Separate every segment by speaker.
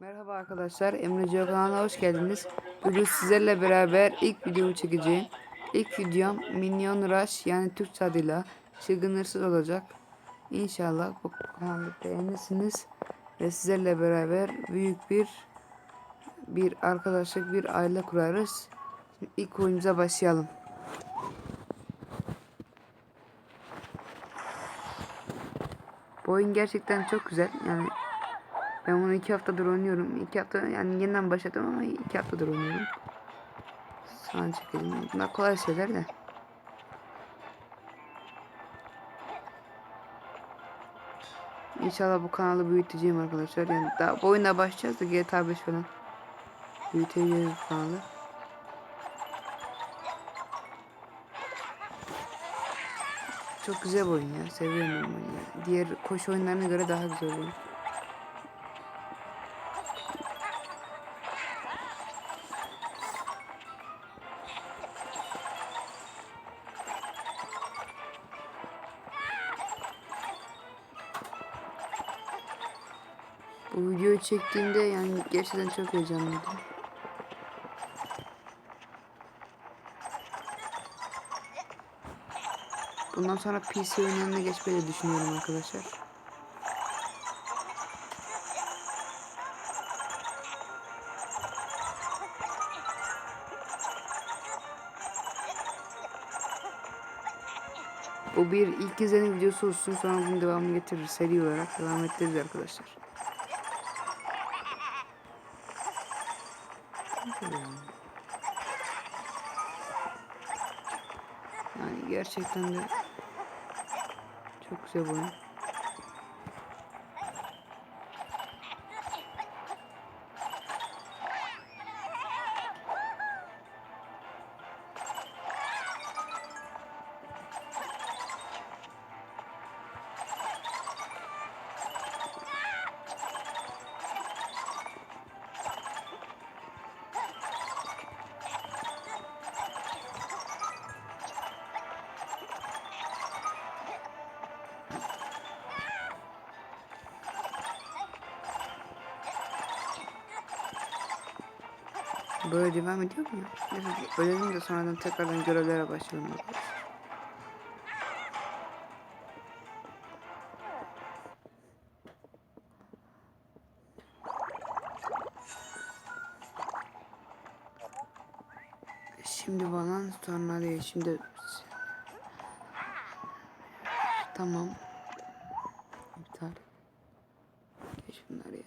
Speaker 1: Merhaba arkadaşlar, Emre kanalına hoş geldiniz. Bugün sizlerle beraber ilk videomu çekeceğim. İlk videom Minyon Rush yani Türkçe adıyla Çılgın Hırsız olacak. İnşallah bu kanalı beğenirsiniz ve sizlerle beraber büyük bir bir arkadaşlık, bir aile kurarız. Şimdi ilk oyunumuza başlayalım. Bu oyun gerçekten çok güzel. Yani ben bunu iki haftadır oynuyorum. İki hafta yani yeniden başladım ama iki haftadır oynuyorum. Sana çekelim. Bunlar kolay şeyler de. İnşallah bu kanalı büyüteceğim arkadaşlar. Yani daha bu oyuna başlayacağız da GTA 5 falan. Büyüteceğiz bu kanalı. Çok güzel bir oyun ya. Seviyorum ben oyunu. Diğer koşu oyunlarına göre daha güzel oyun. Bu videoyu çektiğimde yani gerçekten çok heyecanlıydım. Bundan sonra PC oyunlarına geçmeyi düşünüyorum arkadaşlar. Bu bir ilk izlenen videosu olsun sonra bunun devamını getirir seri olarak devam ettiririz arkadaşlar. Yani gerçekten de çok güzel oyun. Böyle devam ediyor mu? Neyse, Ölelim de sonradan tekrardan görevlere başlayalım. Şimdi bana sonra değil şimdi tamam iptal Geç bunları ya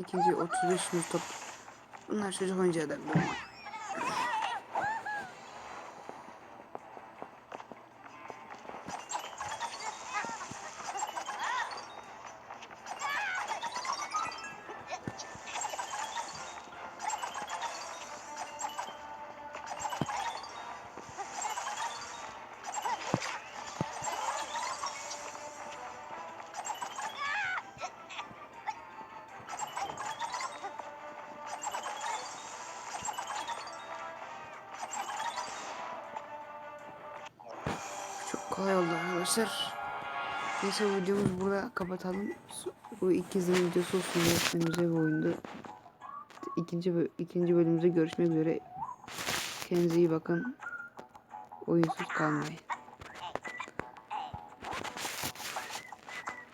Speaker 1: İkinci 35 muz top bunlar çocuk oyuncağı da kolay oldu arkadaşlar. Neyse videomuzu burada kapatalım. Bu izleme videosu olsun. Gerçekten güzel bir oyundu. İkinci, ikinci bölümümüzde görüşmek üzere. Kendinize iyi bakın. Oyunsuz kalmayın.